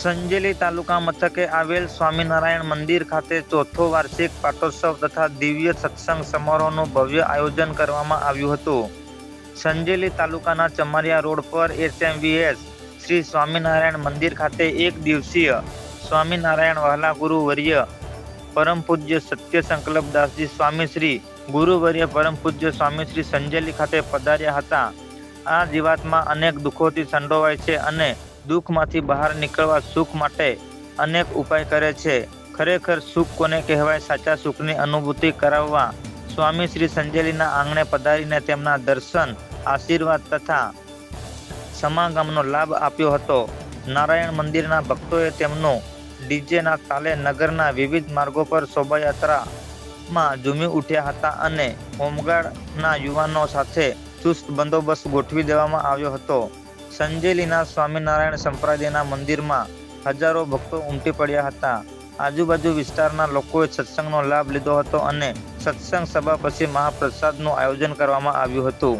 સંજેલી તાલુકા મથકે આવેલ સ્વામિનારાયણ મંદિર ખાતે ચોથો વાર્ષિક પાટોત્સવ તથા દિવ્ય સત્સંગ સમારોહનું ભવ્ય આયોજન કરવામાં આવ્યું હતું. સંજેલી તાલુકાના ચમારિયા રોડ પર એસએમવીએસ શ્રી સ્વામિનારાયણ મંદિર ખાતે એક દિવસીય સ્વામિનારાયણ વહાલા ગુરુવર્ય પરમ પૂજ્ય સત્ય સંકલ્પદાસજી સ્વામી શ્રી ગુરુવર્ય પરમ પૂજ્ય સ્વામી શ્રી સંજેલી ખાતે પધાર્યા હતા. આ જીવાતમાં અનેક દુઃખોથી સંડોવાય છે અને દુઃખમાંથી બહાર નીકળવા સુખ માટે અનેક ઉપાય કરે છે. ખરેખર સુખ કોને કહેવાય? સાચા સુખની અનુભૂતિ કરાવવા સ્વામી શ્રી સંજેલીના આંગણે પધારીને તેમના દર્શન, આશીર્વાદ તથા સમાગમનો લાભ આપ્યો હતો. નારાયણ મંદિરના ભક્તોએ તેમનું ડીજેના તાલે નગરના વિવિધ માર્ગો પર શોભાયાત્રામાં ઝૂમી ઉઠ્યા હતા અને હોમગાર્ડના યુવાનો સાથે ચુસ્ત બંદોબસ્ત ગોઠવી દેવામાં આવ્યો હતો. સંજેલીના સ્વામિનારાયણ સંપ્રદાયના મંદિરમાં હજારો ભક્તો ઉમટી પડ્યા હતા. આજુબાજુ વિસ્તારના લોકોએ સત્સંગનો લાભ લીધો હતો અને સત્સંગ સભા પછી મહાપ્રસાદનું આયોજન કરવામાં આવ્યું હતું.